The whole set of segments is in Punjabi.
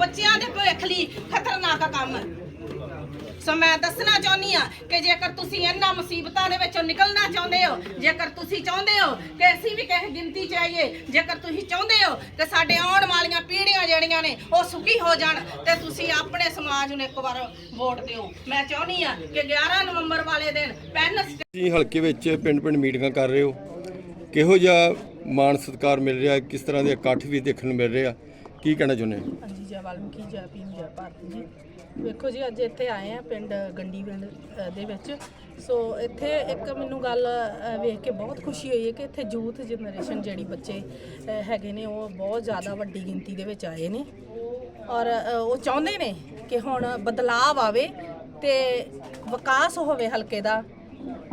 ਬੱਚਿਆਂ ਦੇ ਭਵਿੱਖ ਲਈ ਖਤਰਨਾਕ ਕੰਮ। ਹੈ ਸੋ ਮੈਂ ਦੱਸਣਾ ਚਾਹੁੰਦੀ ਆ ਕਿ ਜੇਕਰ ਤੁਸੀਂ ਇਹਨਾਂ ਮੁਸੀਬਤਾਂ ਦੇ ਵਿੱਚੋਂ ਨਿਕਲਣਾ ਚਾਹੁੰਦੇ ਹੋ, ਜੇਕਰ ਤੁਸੀਂ ਚਾਹੁੰਦੇ ਹੋ ਕਿ ਅਸੀਂ ਵੀ ਕਿਸੇ ਗਿਣਤੀ 'ਚ ਆਈਏ, ਜੇਕਰ ਤੁਸੀਂ ਚਾਹੁੰਦੇ ਹੋ ਕਿ ਸਾਡੇ ਆਉਣ ਵਾਲੀਆਂ ਪੀੜ੍ਹੀਆਂ ਜਿਹੜੀਆਂ ਨੇ ਉਹ ਸੁਖੀ ਹੋ ਜਾਣ, ਤੇ ਤੁਸੀਂ ਆਪਣੇ ਸਮਾਜ ਨੂੰ ਇੱਕ ਵਾਰ ਵੋਟ ਦਿਓ। ਮੈਂ ਚਾਹੁੰਦੀ ਆ ਕਿ 11 ਨਵੰਬਰ ਵਾਲੇ ਦਿਨ ਪੈਨ ਤੁਸੀਂ ਹਲਕੇ ਵਿੱਚ ਪਿੰਡ ਪਿੰਡ ਮੀਟਿੰਗਾਂ ਕਰ ਰਹੇ ਹੋ। ਕਿਹੋ ਜਿਹਾ ਮਾਣ ਸਤਿਕਾਰ ਮਿਲ ਰਿਹਾ, ਕਿਸ ਤਰ੍ਹਾਂ ਦੇ ਇਕੱਠ ਵੀ ਦੇਖਣ ਨੂੰ ਮਿਲ ਰਿਹਾ ਕੀ ਕਹਿਣਾ ਚਾਹੁੰਦੇ ਹੋ? ਹਾਂਜੀ ਜੈ ਵਾਲਮੀਕੀ ਜੈ ਭੀਮ ਜੈ ਭਾਰਤ ਜੀ। ਵੇਖੋ ਜੀ ਅੱਜ ਇੱਥੇ ਆਏ ਆ ਪਿੰਡ ਗੰਡੀ ਪਿੰਡ ਅ, ਦੇ ਵਿੱਚ। ਸੋ ਇੱਥੇ ਇੱਕ ਮੈਨੂੰ ਗੱਲ ਅ, ਵੇਖ ਕੇ ਬਹੁਤ ਖੁਸ਼ੀ ਹੋਈ ਹੈ ਕਿ ਇੱਥੇ ਯੂਥ ਜਨਰੇਸ਼ਨ ਜਿਹੜੀ ਬੱਚੇ ਅ, ਹੈਗੇ ਨੇ ਉਹ ਬਹੁਤ ਜ਼ਿਆਦਾ ਵੱਡੀ ਗਿਣਤੀ ਦੇ ਵਿੱਚ ਆਏ ਨੇ। ਔਰ ਅ, ਉਹ ਚਾਹੁੰਦੇ ਨੇ ਕਿ ਹੁਣ ਬਦਲਾਵ ਆਵੇ ਤੇ ਵਿਕਾਸ ਹੋਵੇ ਹਲਕੇ ਦਾ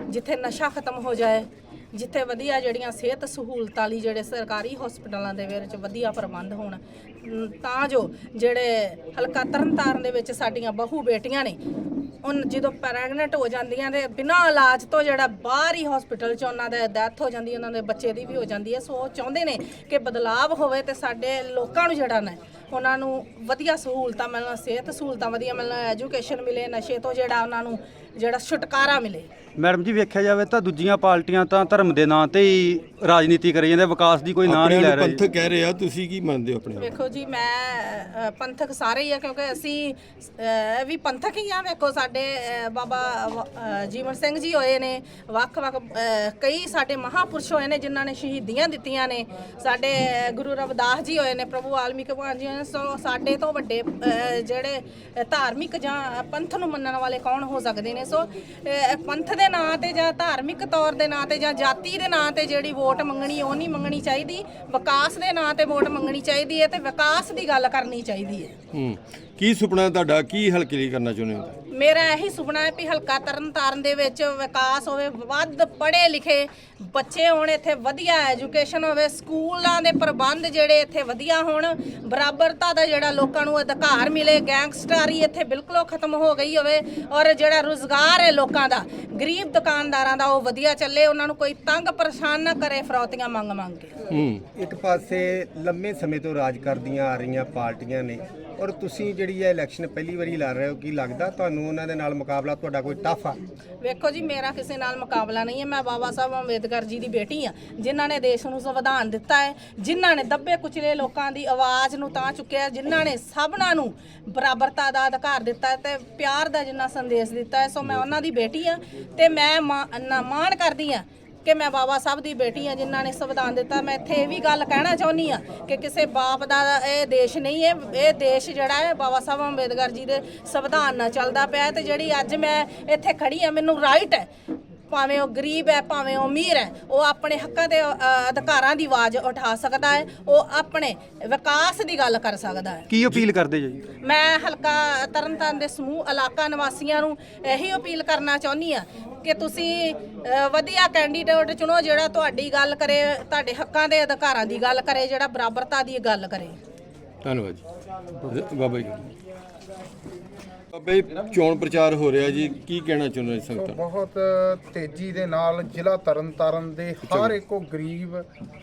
ਜਿੱਥੇ ਨਸ਼ਾ ਖਤਮ ਹੋ ਜਾਏ ਜਿੱਥੇ ਵਧੀਆ ਜਿਹੜੀਆਂ ਸਿਹਤ ਸਹੂਲਤਾਂ ਲਈ ਜਿਹੜੇ ਸਰਕਾਰੀ ਹਸਪਤਾਲਾਂ ਦੇ ਵਿੱਚ ਵਧੀਆ ਪ੍ਰਬੰਧ ਹੋਣ ਤਾਂ ਜੋ ਜਿਹੜੇ ਹਲਕਾ ਤਰਨਤਾਰਨ ਦੇ ਵਿੱਚ ਸਾਡੀਆਂ ਬਹੂ ਬੇਟੀਆਂ ਨੇ, ਉਨ ਜਦੋਂ ਪ੍ਰੈਗਨੈਂਟ ਹੋ ਜਾਂਦੀਆਂ ਤੇ ਬਿਨਾਂ ਇਲਾਜ ਤੋਂ ਜਿਹੜਾ ਬਾਹਰ ਹੀ ਹਸਪੀਟਲ 'ਚ ਉਹਨਾਂ ਦੇ ਡੈਥ ਹੋ ਜਾਂਦੀ, ਉਹਨਾਂ ਦੇ ਬੱਚੇ ਦੀ ਵੀ ਹੋ ਜਾਂਦੀ ਹੈ, ਸੋ ਉਹ ਚਾਹੁੰਦੇ ਨੇ ਕਿ ਬਦਲਾਵ ਹੋਵੇ ਤੇ ਸਾਡੇ ਲੋਕਾਂ ਨੂੰ ਜਿਹੜਾ ਨਾ, ਉਹਨਾਂ ਨੂੰ ਵਧੀਆ ਸਹੂਲਤਾਂ ਮਿਲਣ, ਸਿਹਤ ਸਹੂਲਤਾਂ ਵਧੀਆ ਮਿਲਣ ਐਜੂਕੇਸ਼ਨ ਮਿਲੇ, ਨਸ਼ੇ ਤੋਂ ਜਿਹੜਾ ਉਹਨਾਂ ਨੂੰ ਜਿਹੜਾ ਛੁਟਕਾਰਾ ਮਿਲੇ। ਮੈਡਮ ਜੀ ਵੇਖਿਆ ਜਾਵੇ ਤਾਂ ਦੂਜੀਆਂ ਪਾਰਟੀਆਂ ਤਾਂ ਧਰਮ ਦੇ ਨਾਂ ਤੇ ਹੀ ਰਾਜਨੀਤੀ ਕਰੀ ਜਾਂਦੇ ਵਿਕਾਸ ਦੀ ਕੋਈ ਨਾਂ ਨਹੀਂ ਲੈ ਰਹੇ। ਪੰਥਕ ਕਹਿ ਰਹੇ ਆ ਤੁਸੀਂ ਕੀ ਮੰਨਦੇ ਹੋ ਆਪਣੇ ਆਪ? ਵੇਖੋ ਜੀ ਮੈਂ ਅ, ਪੰਥਕ ਸਾਰੇ ਹੀ ਆ ਕਿਉਂਕਿ ਅਸੀਂ ਅ, ਵੀ ਪੰਥਕ ਹੀ ਆ। ਵੇਖੋ ਸਾਡੇ ਅ, ਬਾਬਾ ਅ, ਜੀਵਨ ਸਿੰਘ ਜੀ ਹੋਏ ਨੇ ਵੱਖ-ਵੱਖ ਅ, ਕਈ ਸਾਡੇ ਮਹਾਪੁਰਸ਼ ਹੋਏ ਨੇ ਜਿਨ੍ਹਾਂ ਨੇ ਸ਼ਹੀਦੀਆਂ ਦਿੱਤੀਆਂ ਨੇ। ਸਾਡੇ ਅ, ਗੁਰੂ ਰਵਿਦਾਸ ਜੀ ਹੋਏ ਨੇ ਪ੍ਰਭੂ ਵਾਲਮੀਕ ਭਗਵਾਨ ਜੀ ਹੋਏ ਨੇ। ਸੋ ਸਾਡੇ ਤੋਂ ਵੱਡੇ ਅ, ਜਿਹੜੇ ਅ, ਧਾਰਮਿਕ ਜਾਂ ਪੰਥ ਨੂੰ ਮੰਨਣ ਵਾਲੇ ਕੌਣ ਹੋ ਸਕਦੇ ਨੇ? ਸੋ ਅ, ਪੰਥ ਦੇ ਨਾਂ ਤੇ ਜਾਂ ਧਾਰਮਿਕ ਤੌਰ ਦੇ ਨਾਂ ਤੇ ਜਾਂ ਜਾਤੀ ਦੇ ਨਾਂ ਤੇ ਜਿਹੜੀ ਵੋਟ ਮੰਗਣੀ ਉਹ ਨਹੀਂ ਮੰਗਣੀ ਚਾਹੀਦੀ। ਵਿਕਾਸ ਦੇ ਨਾਂ ਤੇ ਵੋਟ ਮੰਗਣੀ ਚਾਹੀਦੀ ਹੈ ਤੇ ਵਿਕਾਸ ਦੀ ਗੱਲ ਕਰਨੀ ਚਾਹੀਦੀ ਹੈ। ਹੂੰ। ਕੀ ਸੁਪਨਾ ਤੁਹਾਡਾ? ਕੀ ਹਲਕੇ ਲਈ ਕਰਨਾ ਚਾਹੁੰਦੇ ਹੋ ਮੇਰਾ ਇਹੀ ਸੁਪਨਾ ਹੈ ਵੀ ਹਲਕਾ ਤਰਨਤਾਰਨ ਦੇ ਵਿੱਚ ਵਿਕਾਸ ਹੋਵੇ ਵੱਧ ਪੜ੍ਹੇ ਲਿਖੇ ਬੱਚੇ ਹੋਣ ਇੱਥੇ ਵਧੀਆ ਐਜੂਕੇਸ਼ਨ ਹੋਵੇ ਸਕੂਲਾਂ ਦੇ ਪ੍ਰਬੰਧ ਜਿਹੜੇ ਇੱਥੇ ਵਧੀਆ ਹੋਣ ਬਰਾਬਰਤਾ ਦਾ ਜਿਹੜਾ ਲੋਕਾਂ ਨੂੰ ਅਧਿਕਾਰ ਮਿਲੇ ਗੈਂਗਸਟਰੀ ਇੱਥੇ ਬਿਲਕੁਲ ਖਤਮ ਹੋ ਗਈ ਹੋਵੇ ਔਰ ਜਿਹੜਾ ਰੋਜ਼ਗਾਰ ਹੈ ਲੋਕਾਂ ਦਾ ਗਰੀਬ ਦੁਕਾਨਦਾਰਾਂ ਦਾ ਉਹ ਵਧੀਆ ਚੱਲੇ ਉਹਨਾਂ ਨੂੰ ਕੋਈ ਤੰਗ ਪਰੇਸ਼ਾਨ ਨਾ ਕਰੇ ਫਰੌਤੀਆਂ ਮੰਗ ਮੰਗ ਕੇ। ਹੂੰ। ਇੱਕ ਪਾਸੇ ਲੰਮੇ ਸਮੇਂ ਤੋਂ ਰਾਜ ਕਰਦੀਆਂ ਆ ਰਹੀਆਂ ਪਾਰਟੀਆਂ ਨੇ ਔਰ ਤੁਸੀਂ ਜਿਹੜੀ ਇਹ ਇਲੈਕਸ਼ਨ ਪਹਿਲੀ ਵਾਰੀ ਲੜ ਰਹੇ ਹੋ, ਕੀ ਲੱਗਦਾ ਤੁਹਾਨੂੰ ਉਹਨਾਂ ਦੇ ਨਾਲ ਮੁਕਾਬਲਾ ਤੁਹਾਡਾ ਕੋਈ ਟਫ ਆ? ਵੇਖੋ ਜੀ, ਮੇਰਾ ਕਿਸੇ ਨਾਲ ਮੁਕਾਬਲਾ ਨਹੀਂ ਹੈ। ਮੈਂ ਬਾਬਾ ਸਾਹਿਬ ਅੰਬੇਦਕਰ ਜੀ ਦੀ ਬੇਟੀ ਆ ਜਿਨ੍ਹਾਂ ਨੇ ਦੇਸ਼ ਨੂੰ ਸੰਵਿਧਾਨ ਦਿੱਤਾ ਹੈ, ਜਿਨ੍ਹਾਂ ਨੇ ਦੱਬੇ ਕੁਚਲੇ ਲੋਕਾਂ ਦੀ ਆਵਾਜ਼ ਨੂੰ ਤਾਂ ਚੁੱਕਿਆ ਜਿਨ੍ਹਾਂ ਨੇ ਸਭਨਾਂ ਨੂੰ ਬਰਾਬਰਤਾ ਦਾ ਅਧਿਕਾਰ ਦਿੱਤਾ ਹੈ ਤੇ ਪਿਆਰ ਦਾ ਜਿੰਨਾ ਸੰਦੇਸ਼ ਦਿੱਤਾ ਹੈ, ਸੋ ਮੈਂ ਉਹਨਾਂ ਦੀ ਬੇਟੀ ਆ ਤੇ ਮੈਂ ਮਾ- ਮਾਣ ਕਰਦੀ ਆ ਕਿ ਮੈਂ ਬਾਬਾ ਸਾਹਿਬ ਦੀ ਬੇਟੀ ਆ, ਜਿਨ੍ਹਾਂ ਨੇ ਸੰਵਿਧਾਨ ਦਿੱਤਾ। ਮੈਂ ਇੱਥੇ ਇਹ ਵੀ ਗੱਲ ਕਹਿਣਾ ਚਾਹੁੰਦੀ ਆ ਕਿ ਕਿਸੇ ਬਾਪ ਦਾ ਇਹ ਦੇਸ਼ ਨਹੀਂ ਹੈ। ਇਹ ਦੇਸ਼ ਜਿਹੜਾ ਹੈ, ਬਾਬਾ ਸਾਹਿਬ ਅੰਬੇਦਕਰ ਜੀ ਦੇ ਸੰਵਿਧਾਨ ਨਾਲ ਚੱਲਦਾ ਪਿਆ ਹੈ ਤੇ ਜਿਹੜੀ ਅੱਜ ਮੈਂ ਇੱਥੇ ਖੜੀ ਆ, ਮੈਨੂੰ ਰਾਈਟ ਹੈ। ਭਾਵੇਂ ਉਹ ਗਰੀਬ ਹੈ ਭਾਵੇਂ ਉਹ ਅਮੀਰ ਹੈ ਉਹ ਆਪਣੇ ਹੱਕਾਂ ਤੇ ਅ, ਅਧਿਕਾਰਾਂ ਦੀ ਆਵਾਜ਼ ਉਠਾ ਸਕਦਾ ਹੈ ਉਹ ਆਪਣੇ ਵਿਕਾਸ ਦੀ ਗੱਲ ਕਰ ਸਕਦਾ ਹੈ। ਕੀ ਅਪੀਲ ਕਰਦੇ ਜੀ? ਮੈਂ ਹਲਕਾ ਤਰਨਤਾਰਨ ਦੇ ਸਮੂਹ ਇਲਾਕਾ ਨਿਵਾਸੀਆਂ ਨੂੰ ਇਹੀ ਅਪੀਲ ਕਰਨਾ ਚਾਹੁੰਦੀ ਆ ਕਿ ਤੁਸੀਂ ਅ, ਵਧੀਆ ਕੈਂਡੀਡੇਟ ਚੁਣੋ ਜਿਹੜਾ ਤੁਹਾਡੀ ਗੱਲ ਕਰੇ ਤੁਹਾਡੇ ਹੱਕਾਂ ਦੇ ਅਧਿਕਾਰਾਂ ਦੀ ਗੱਲ ਕਰੇ ਜਿਹੜਾ ਬਰਾਬਰਤਾ ਦੀ ਗੱਲ ਕਰੇ। ਧੰਨਵਾਦ ਜੀ। ਬਾਬਾ ਜੀ। ਬਾਬਾ ਚੋਣ ਪ੍ਰਚਾਰ ਹੋ ਰਿਹਾ ਜੀ ਕੀ ਕਹਿਣਾ ਚਾਹੁੰਦੇ ਹੋ ਸੰਗਤਾਂ? ਬਹੁਤ ਤੇਜ਼ੀ ਦੇ ਨਾਲ ਜ਼ਿਲ੍ਹਾ ਤਰਨਤਾਰਨ ਦੇ ਹਰ ਇੱਕੋ ਗਰੀਬ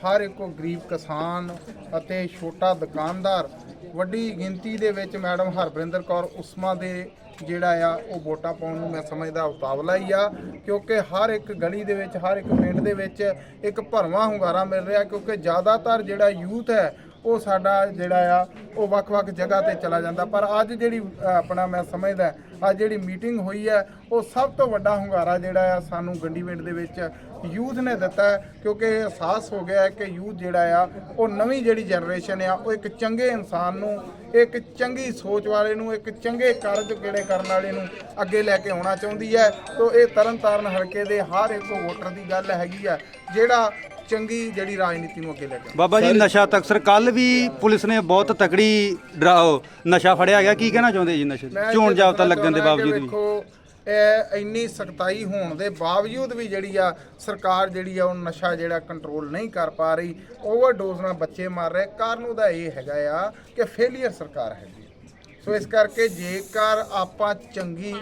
ਹਰ ਇੱਕੋ ਗਰੀਬ ਕਿਸਾਨ ਅਤੇ ਛੋਟਾ ਦੁਕਾਨਦਾਰ ਵੱਡੀ ਗਿਣਤੀ ਦੇ ਵਿੱਚ ਮੈਡਮ ਹਰਬਰਿੰਦਰ ਕੌਰ ਉਸਮਾ ਦੇ ਜਿਹੜਾ ਆ ਉਹ ਵੋਟਾਂ ਪਾਉਣ ਨੂੰ ਮੈਂ ਸਮਝਦਾ ਉਤਾਵਲਾ ਹੀ ਆ ਕਿਉਂਕਿ ਹਰ ਇੱਕ ਗਲੀ ਦੇ ਵਿੱਚ ਹਰ ਇੱਕ ਪਿੰਡ ਦੇ ਵਿੱਚ ਇੱਕ ਭਰਵਾਂ ਹੁੰਗਾਰਾ ਮਿਲ ਰਿਹਾ ਕਿਉਂਕਿ ਜ਼ਿਆਦਾਤਰ ਜਿਹੜਾ ਯੂਥ ਹੈ ਉਹ ਸਾਡਾ ਜਿਹੜਾ ਆ, ਉਹ ਵੱਖ-ਵੱਖ ਜਗ੍ਹਾ ਤੇ ਚਲਾ ਜਾਂਦਾ। ਪਰ ਅੱਜ ਜਿਹੜੀ ਆਪਣਾ ਮੈਂ ਸਮਝਦਾ, ਅੱਜ ਜਿਹੜੀ ਮੀਟਿੰਗ ਹੋਈ ਹੈ, ਉਹ ਸਭ ਤੋਂ ਵੱਡਾ ਹੁੰਗਾਰਾ ਜਿਹੜਾ ਆ ਸਾਨੂੰ ਗੰਡੀ ਪਿੰਡ ਦੇ ਵਿੱਚ ਯੂਥ ਨੇ ਦਿੱਤਾ ਕਿਉਂਕਿ ਅਹਿਸਾਸ ਹੋ ਗਿਆ ਕਿ ਯੂਥ ਜਿਹੜਾ ਆ, ਉਹ ਨਵੀਂ ਜਿਹੜੀ ਜਨਰੇਸ਼ਨ ਆ, ਉਹ ਇੱਕ ਚੰਗੇ ਇਨਸਾਨ ਨੂੰ, ਇੱਕ ਚੰਗੀ ਸੋਚ ਵਾਲੇ ਨੂੰ, ਇੱਕ ਚੰਗੇ ਕਾਰਜ ਕਿਹੜੇ ਕਰਨ ਵਾਲੇ ਨੂੰ ਅੱਗੇ ਲੈ ਕੇ ਆਉਣਾ ਚਾਹੁੰਦੀ ਹੈ। ਤੋਂ ਇਹ ਤਰਨਤਾਰਨ ਹਲਕੇ ਦੇ ਹਰ ਇੱਕ ਵੋਟਰ ਦੀ ਗੱਲ ਹੈਗੀ ਆ, ਜਿਹੜਾ ਚੰਗੀ ਜਿਹੜੀ ਰਾਜਨੀਤੀ ਨੂੰ ਅੱਗੇ ਲੈ ਕੇ ਬਾਬਾ ਜੀ ਨਸ਼ਾ ਤਕਸਰ ਕੱਲ ਵੀ ਪੁਲਿਸ ਨੇ ਬਹੁਤ ਤਕੜੀ ਨਸ਼ਾ ਫੜਿਆ ਗਿਆ। ਕੀ ਕਹਿਣਾ ਚਾਹੁੰਦੇ ਜੀ ਨਸ਼ੇ ਤੇ? ਚੋਣ ਜਾਬਤਾ ਲੱਗਣ ਦੇ ਬਾਵਜੂਦ ਵੀ। ਇਹ ਇੰਨੀ ਸਖਤਾਈ ਹੋਣ ਦੇ ਬਾਵਜੂਦ ਵੀ ਜਿਹੜੀ ਆ ਸਰਕਾਰ ਜਿਹੜੀ ਆ ਉਹ ਨਸ਼ਾ ਜਿਹੜਾ ਕੰਟਰੋਲ ਨਹੀਂ ਕਰ ਪਾ ਰਹੀ ਓਵਰਡੋਜ਼ ਨਾਲ ਬੱਚੇ ਮਰ ਰਹੇ। ਕਾਰਨ ਉਹਦਾ ਇਹ ਹੈਗਾ ਆ ਕਿ ਫੇਲੀਅਰ ਸਰਕਾਰ ਹੈਗੀ ਸੋ ਇਸ ਕਰਕੇ ਜੇਕਰ ਆਪਾਂ ਚੰਗੀ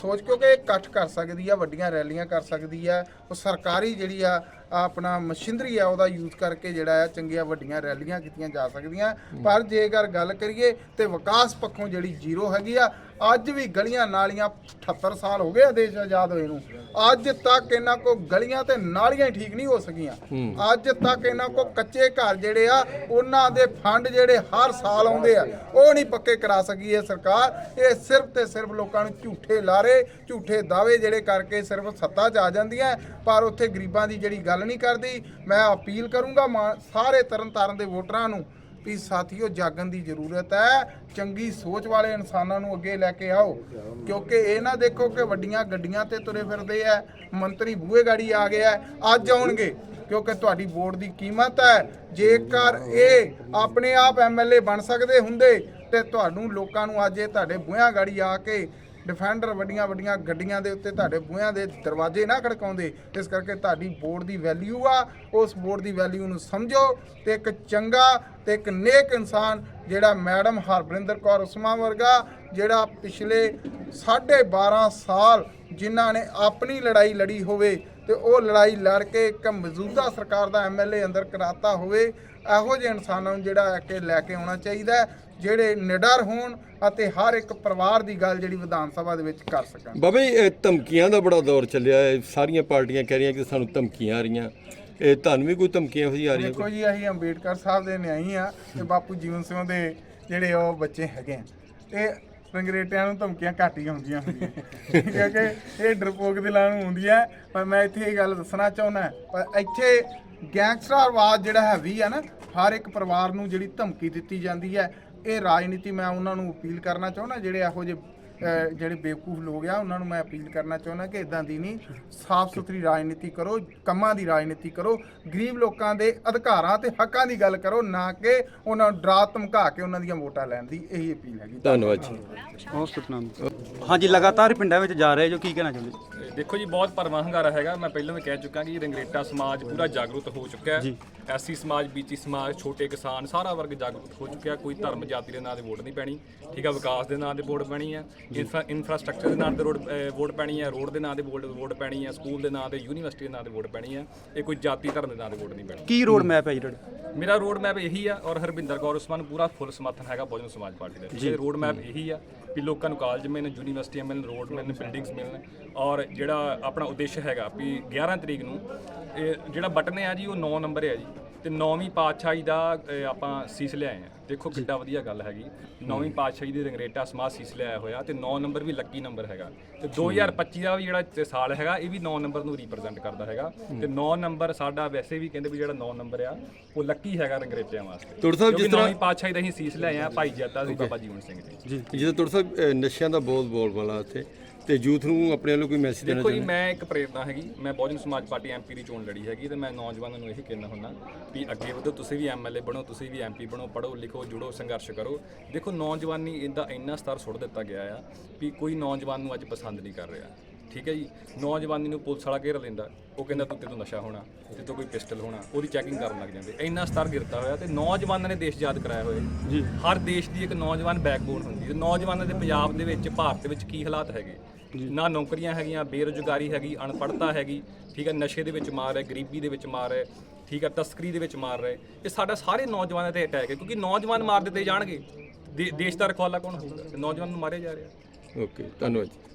ਸੋਚ ਕਿਉਂਕਿ ਇਹ ਇਕੱਠ ਕਰ ਸਕਦੀ ਆ ਵੱਡੀਆਂ ਰੈਲੀਆਂ ਕਰ ਸਕਦੀ ਆ ਉਹ ਸਰਕਾਰੀ ਜਿਹੜੀ ਆ ਆਪਣਾ ਮਸ਼ੀਨਰੀ ਆ ਉਹਦਾ ਯੂਜ਼ ਕਰਕੇ ਜਿਹੜਾ ਆ ਚੰਗੀਆਂ ਵੱਡੀਆਂ ਰੈਲੀਆਂ ਕੀਤੀਆਂ ਜਾ ਸਕਦੀਆਂ। ਪਰ ਜੇਕਰ ਗੱਲ ਕਰੀਏ ਤੇ ਵਿਕਾਸ ਪੱਖੋਂ ਜਿਹੜੀ ਜ਼ੀਰੋ ਹੈਗੀ ਆ ਅੱਜ ਵੀ ਗਲੀਆਂ ਨਾਲੀਆਂ 78 ਸਾਲ ਹੋ ਗਏ ਆ ਦੇਸ਼ ਆਜ਼ਾਦ ਹੋਏ ਨੂੰ। ਅੱਜ ਤੱਕ ਇਹਨਾਂ ਕੋ ਗਲੀਆਂ ਤੇ ਨਾਲੀਆਂ ਹੀ ਠੀਕ ਨਹੀਂ ਹੋ ਸਕੀਆਂ। ਅੱਜ ਤੱਕ ਇਹਨਾਂ ਕੋ ਕੱਚੇ ਘਰ ਜਿਹੜੇ ਆ ਉਹਨਾਂ ਦੇ ਫੰਡ ਜਿਹੜੇ ਹਰ ਸਾਲ ਆਉਂਦੇ ਆ ਉਹ ਨਹੀਂ ਪੱਕੇ ਕਰਾ ਸਕੀ ਇਹ ਸਰਕਾਰ। ਇਹ ਸਿਰਫ ਤੇ ਸਿਰਫ ਲੋਕਾਂ ਨੂੰ ਝੂਠੇ ਲਾਰੇ ਝੂਠੇ ਦਾਅਵੇ ਜਿਹੜੇ ਕਰਕੇ ਸਿਰਫ ਸੱਤਾ 'ਚ ਆ ਜਾਂਦੀਆਂ। ਪਰ ਉੱਥੇ ਗਰੀਬਾਂ ਦੀ ਜਿਹੜੀ ਗੱਲ ਨਹੀਂ ਕਰਦੀ। ਮੈਂ ਅਪੀਲ ਕਰੂੰਗਾ ਸਾਰੇ ਤਰਨਤਾਰਨ ਦੇ ਵੋਟਰਾਂ ਨੂੰ ਵੀ ਸਾਥੀਓ, ਜਾਗਣ ਦੀ ਜ਼ਰੂਰਤ ਹੈ। ਚੰਗੀ ਸੋਚ ਵਾਲੇ ਇਨਸਾਨਾਂ ਨੂੰ ਅੱਗੇ ਲੈ ਕੇ ਆਓ। ਕਿਉਂਕਿ ਇਹ ਨਾ ਦੇਖੋ ਕਿ ਵੱਡੀਆਂ ਗੱਡੀਆਂ ਤੇ ਤੁਰੇ ਫਿਰਦੇ ਆ। ਮੰਤਰੀ ਬੂਹੇ ਗਾੜੀ ਆ ਗਿਆ। ਅੱਜ ਆਉਣਗੇ। ਕਿਉਂਕਿ ਤੁਹਾਡੀ ਵੋਟ ਦੀ ਕੀਮਤ ਹੈ। ਜੇਕਰ ਇਹ ਆਪਣੇ ਆਪ ਐਮਐਲਏ ਬਣ ਸਕਦੇ ਹੁੰਦੇ ਤੇ ਤੁਹਾਨੂੰ ਲੋਕਾਂ ਨੂੰ ਅੱਜ ਇਹ ਤੁਹਾਡੇ ਬੂਹਿਆਂ ਗਾੜੀ ਆ ਕੇ ਡਿਫੈਂਡਰ ਵੱਡੀਆਂ ਵੱਡੀਆਂ ਗੱਡੀਆਂ ਦੇ ਉੱਤੇ ਤੁਹਾਡੇ ਬੂਹਿਆਂ ਦੇ ਦਰਵਾਜ਼ੇ ਨਾ ਖੜਕਾਉਂਦੇ। ਇਸ ਕਰਕੇ ਤੁਹਾਡੀ ਬੋਰਡ ਦੀ ਵੈਲਿਊ ਆ, ਉਸ ਬੋਰਡ ਦੀ ਵੈਲਿਊ ਨੂੰ ਸਮਝੋ ਤੇ ਇੱਕ ਚੰਗਾ ਤੇ ਇੱਕ ਨੇਕ ਇਨਸਾਨ ਜਿਹੜਾ ਮੈਡਮ ਹਰਬਰਿੰਦਰ ਕੌਰ ਉਸਮਾ ਵਰਗਾ, ਜਿਹੜਾ ਪਿਛਲੇ 12.5 ਸਾਲ ਜਿਨ੍ਹਾਂ ਨੇ ਆਪਣੀ ਲੜਾਈ ਲੜੀ ਹੋਵੇ ਤੇ ਉਹ ਲੜਾਈ ਲੜ ਕੇ ਇੱਕ ਮੌਜੂਦਾ ਸਰਕਾਰ ਦਾ ਐਮਐਲਏ ਅੰਦਰ ਕਰਾਤਾ ਹੋਵੇ ਇਹੋ ਜਿਹੇ ਇਨਸਾਨਾਂ ਨੂੰ ਜਿਹੜਾ ਕਿ ਲੈ ਕੇ ਆਉਣਾ ਚਾਹੀਦਾ ਜਿਹੜੇ ਨਿਡਰ ਹੋਣ ਅਤੇ ਹਰ ਇੱਕ ਪਰਿਵਾਰ ਦੀ ਗੱਲ ਜਿਹੜੀ ਵਿਧਾਨ ਸਭਾ ਦੇ ਵਿੱਚ ਕਰ ਸਕਣ। ਬਾਬਾ ਜੀ ਇਹ ਧਮਕੀਆਂ ਦਾ ਬੜਾ ਦੌਰ ਚੱਲਿਆ ਹੈ। ਸਾਰੀਆਂ ਪਾਰਟੀਆਂ ਕਹਿ ਰਹੀਆਂ ਕਿ ਸਾਨੂੰ ਧਮਕੀਆਂ ਆ ਰਹੀਆਂ। ਇਹ ਤੁਹਾਨੂੰ ਵੀ ਕੋਈ ਧਮਕੀਆਂ ਜਿਹੀਆਂ ਆ ਰਹੀਆਂ? ਦੇਖੋ ਜੀ ਅਸੀਂ ਅੰਬੇਡਕਰ ਸਾਹਿਬ ਦੇ ਨਿਆਈ ਆ ਤੇ ਬਾਪੂ ਜੀਵਨ ਸਿੰਘ ਦੇ ਜਿਹੜੇ ਉਹ ਬੱਚੇ ਹੈਗੇ ਆ। ਤੇ ਰੰਗਰੇਟਿਆਂ ਨੂੰ ਧਮਕੀਆਂ ਘੱਟ ਹੀ ਆਉਂਦੀਆਂ ਹੁੰਦੀਆਂ। ਕਿਉਂਕਿ ਇਹ ਡਰਪੋਕ ਦਿਲਾਂ ਨੂੰ ਹੁੰਦੀਆਂ ਪਰ ਮੈਂ ਇੱਥੇ ਇਹ ਗੱਲ ਦੱਸਣਾ ਚਾਹੁੰਦਾ ਪਰ ਇੱਥੇ ਗੈਂਗਸਟਰਵਾਦ ਜਿਹੜਾ ਹੈਵੀ ਆ ਨਾ, ਹਰ ਇੱਕ ਪਰਿਵਾਰ ਨੂੰ ਜਿਹੜੀ ਧਮਕੀ ਦਿੱਤੀ ਜਾਂਦੀ ਹੈ, ਇਹ ਰਾਜਨੀਤੀ ਮੈਂ ਉਹਨਾਂ ਨੂੰ ਅਪੀਲ ਕਰਨਾ ਚਾਹੁੰਦਾ, ਜਿਹੜੇ ਇਹੋ ਜਿਹੇ ਜਿਹੜੇ ਬੇਵਕੂਫ ਲੋਕ ਆ ਉਹਨਾਂ ਨੂੰ ਮੈਂ ਅਪੀਲ ਕਰਨਾ ਚਾਹੁੰਦਾ ਕਿ ਇਦਾਂ ਦੀ ਨਹੀਂ ਸਾਫ਼ ਸੁਥਰੀ ਰਾਜਨੀਤੀ ਕਰੋ ਕੰਮਾਂ ਦੀ ਰਾਜਨੀਤੀ ਕਰੋ ਗਰੀਬ ਲੋਕਾਂ ਦੇ ਅਧਿਕਾਰਾਂ ਤੇ ਹੱਕਾਂ ਦੀ ਗੱਲ ਕਰੋ ਨਾ ਕਿ ਉਹਨਾਂ ਨੂੰ ਡਰਾ ਧਮਕਾ ਕੇ ਉਹਨਾਂ ਦੀਆਂ ਵੋਟਾਂ ਲੈਣ ਦੀ ਇਹੀ ਅਪੀਲ ਹੈਗੀ। ਧੰਨਵਾਦ ਜੀ। ਬਹੁਤ ਸਤਨਾਮ ਹਾਂਜੀ ਲਗਾਤਾਰ ਪਿੰਡਾਂ ਵਿੱਚ ਜਾ ਰਹੇ ਜੋ ਕੀ ਕਹਿਣਾ ਚਾਹੁੰਦੇ ਦੇਖੋ ਜੀ ਬਹੁਤ ਭਰਵਾਂ ਹੰਗਾਰਾ ਹੈਗਾ ਮੈਂ ਪਹਿਲਾਂ ਵੀ ਕਹਿ ਚੁੱਕਾ ਕਿ ਰੰਗਰੇਟਾ ਸਮਾਜ ਪੂਰਾ ਜਾਗਰੂਕ ਹੋ ਚੁੱਕਾ ਹੈ। ਐਸਸੀ ਸਮਾਜ ਬੀਸੀ ਸਮਾਜ ਛੋਟੇ ਕਿਸਾਨ ਸਾਰਾ ਵਰਗ ਜਾਗਰੂਕ ਹੋ ਚੁੱਕਿਆ ਕੋਈ ਧਰਮ ਜਾਤੀ ਦੇ ਨਾਂ ਤੇ ਵੋਟ ਨਹੀਂ ਪੈਣੀ। ਠੀਕ ਹੈ ਵਿਕਾਸ ਦੇ ਨਾਂ ਤੇ ਵੋਟ ਪੈਣੀ ਹੈ। ਇਨਫਰਾ- ਇਨਫਰਾਸਟ੍ਰਕਚਰ ਦੇ ਨਾਂ ਤੇ ਰੋਡ ਵੋਟ ਪੈਣੀ ਹੈ ਰੋਡ ਦੇ ਨਾਂ ਤੇ ਵੋਟ ਵੋਟ ਪੈਣੀ ਹੈ ਸਕੂਲ ਦੇ ਨਾਂ ਤੇ ਯੂਨੀਵਰਸਿਟੀ ਦੇ ਨਾਂ ਤੇ ਵੋਟ ਪੈਣੀ ਹੈ ਇਹ ਕੋਈ ਜਾਤੀ ਧਰਮ ਦੇ ਨਾਂ ਤੇ ਵੋਟ ਨਹੀਂ ਪੈਣੀ। ਕੀ ਰੋਡ ਮੈਪ ਹੈ ਜੀ ਤੁਹਾਡਾ? ਮੇਰਾ ਰੋਡ ਮੈਪ ਇਹੀ ਆ ਔਰ ਹਰਵਿੰਦਰ ਕੌਰ ਉਸਮਾਨ ਨੂੰ ਪੂਰਾ ਫੁੱਲ ਸਮਰਥਨ ਹੈਗਾ ਬਹੁਜਨ ਸਮਾਜ ਪਾਰਟੀ ਦਾ। ਇਹ ਰੋਡ ਮੈਪ ਇਹੀ ਆ ਵੀ ਲੋਕਾਂ ਨੂੰ ਕਾਲਜ ਮਿਲਣ ਯੂਨੀਵਰਸਿਟੀਆਂ ਮਿਲਣ ਰੋਡ ਮਿਲਣ ਬਿਲਡਿੰਗਸ ਮਿਲਣ ਔਰ ਜਿਹੜਾ ਆਪਣਾ ਉਦੇਸ਼ ਹੈਗਾ ਵੀ 11 ਤਰੀਕ ਨੂੰ ਇਹ ਜਿਹੜਾ ਬਟਨ ਹੈ ਜੀ ਉਹ 9 ਨੰਬਰ ਹੈ ਜੀ। ਤੇ 9ਵੀਂ ਪਾਤਸ਼ਾਹੀ ਦਾ ਆਪਾਂ ਸੀਸ ਲਿਆਏ ਆ। ਦੇਖੋ ਕਿੱਡਾ ਵਧੀਆ ਗੱਲ ਹੈਗੀ। 9ਵੀਂ ਪਾਤਸ਼ਾਹੀ ਦੇ ਰੰਗਰੇਟਾ ਸਮਾਜ ਸੀਸ ਲਿਆਇਆ ਹੋਇਆ ਤੇ 9 ਨੰਬਰ ਵੀ ਲੱਕੀ ਨੰਬਰ ਹੈਗਾ। ਤੇ 2025 ਦਾ ਵੀ ਜਿਹੜਾ ਤੇ ਸਾਲ ਹੈਗਾ ਇਹ ਵੀ 9 ਨੰਬਰ ਨੂੰ ਰਿਪਰੈਜ਼ੈਂਟ ਕਰਦਾ ਹੈਗਾ। ਤੇ 9 ਨੰਬਰ ਸਾਡਾ ਵੈਸੇ ਵੀ ਕਹਿੰਦੇ ਵੀ ਜਿਹੜਾ 9 ਨੰਬਰ ਆ ਉਹ ਲੱਕੀ ਹੈਗਾ ਰੰਗਰੇਟਿਆਂ ਵਾਸਤੇ। ਤੁਰ ਸਾਹਿਬ, ਜਿਸ ਕਿਉਂਕਿ ਤਰ੍ਹਾਂ- ਨੌਵੀਂ ਪਾਤਸ਼ਾਹੀ ਦਾ ਅਸੀਂ ਸੀਸ ਲਿਆਏ ਆ ਭਾਈ ਜੱਦਾ ਸੀ ਬਾਬਾ ਜੀਵਨ ਸਿੰਘ ਜੀ। ਜਦੋਂ ਤੁਰ ਸਾਹਿਬ ਅਹ ਨਸ਼ਿਆਂ ਦਾ ਬੋਲ ਬੋਲ ਵਾਲਾ ਇੱਥੇ ਤੇ ਯੂਥ ਨੂੰ ਆਪਣੇ ਵੱਲੋਂ ਕੋਈ ਮੈਸੇਜ ਦੇਣਾ ਦੇਖੋ ਜੀ ਚਾਹੁੰਦੇ? ਮੈਂ ਇੱਕ ਪ੍ਰੇਰਨਾ ਹੈਗੀ। ਮੈਂ ਬਹੁਜਨ ਸਮਾਜ ਪਾਰਟੀ ਐਮਪੀ ਦੀ ਚੋਣ ਲੜੀ ਹੈਗੀ ਤੇ ਮੈਂ ਨੌਜਵਾਨਾਂ ਨੂੰ ਇਹੀ ਕਹਿਣਾ ਹੁੰਦਾ ਵੀ ਅੱਗੇ ਵਧੋ ਤੁਸੀਂ ਵੀ ਐਮਐਲਏ ਬਣੋ ਤੁਸੀਂ ਵੀ ਐਮਪੀ ਬਣੋ ਪੜੋ ਲਿਖੋ ਜੁੜੋ ਸੰਘਰਸ਼ ਕਰੋ। ਦੇਖੋ ਨੌਜਵਾਨੀ ਇਹਦਾ ਇੰਨਾ ਸਤਰ ਸੁੱਟ ਦਿੱਤਾ ਗਿਆ ਆ ਵੀ ਕੋਈ ਨੌਜਵਾਨ ਨੂੰ ਅੱਜ ਪਸੰਦ ਨਹੀਂ ਕਰ ਰਿਹਾ। ਠੀਕ ਹੈ ਜੀ? ਨੌਜਵਾਨੀ ਨੂੰ ਪੁਲਿਸ ਵਾਲਾ ਘੇਰ ਲੈਂਦਾ ਉਹ ਕਹਿੰਦਾ ਤੂੰ ਤੇ ਤੋਂ ਨਸ਼ਾ ਹੋਣਾ ਤੇ ਤੋਂ ਕੋਈ ਪਿਸਟਲ ਹੋਣਾ ਉਹਦੀ ਚੈਕਿੰਗ ਕਰਨ ਲੱਗ ਜਾਂਦੇ। ਇੰਨਾ ਸਤਰ ਗਿਰਤਾ ਹੋਇਆ ਤੇ ਨੌਜਵਾਨਾਂ ਨੇ ਦੇਸ਼ ਆਜ਼ਾਦ ਕਰਾਇਆ ਹੋਇਆ। ਜੀ। ਹਰ ਦੇਸ਼ ਦੀ ਇੱਕ ਨੌਜਵਾਨ ਬੈਕਬੋਨ ਹੁੰਦੀ ਹੈ। ਨੌਜਵਾਨਾਂ ਦੇ ਪੰਜਾਬ ਦੇ ਵਿੱਚ ਭਾਰਤ ਵਿੱਚ ਕੀ ਹਾਲਾਤ ਹੈਗੇ? ਨਾ ਨੌਕਰੀਆਂ ਹੈਗੀਆਂ, ਬੇਰੁਜ਼ਗਾਰੀ ਹੈਗੀ ਅਨਪੜ੍ਹਤਾ ਹੈਗੀ, ਠੀਕ ਹੈ, ਨਸ਼ੇ ਦੇ ਵਿੱਚ ਮਾਰ ਹੈ ਗਰੀਬੀ ਦੇ ਵਿੱਚ ਮਾਰ ਹੈ ਠੀਕ ਹੈ, ਤਸਕਰੀ ਦੇ ਵਿੱਚ ਮਾਰ ਰਹੇ, ਇਹ ਸਾਡਾ ਸਾਰੇ ਨੌਜਵਾਨਾਂ ਤੇ ਅਟੈਕ ਹੈ, ਕਿਉਂਕਿ ਨੌਜਵਾਨ ਮਾਰ ਦਿੱਤੇ ਜਾਣਗੇ। ਦੇ- ਦੇਸ਼ ਦਾ ਰਖਵਾਲਾ ਕੌਣ ਹੋਊਗਾ? ਤੇ ਨੌਜਵਾਨ ਨੂੰ ਮਾਰਿਆ ਜਾ ਰਿਹਾ ਓਕੇ ਧੰਨਵਾਦ ਜੀ।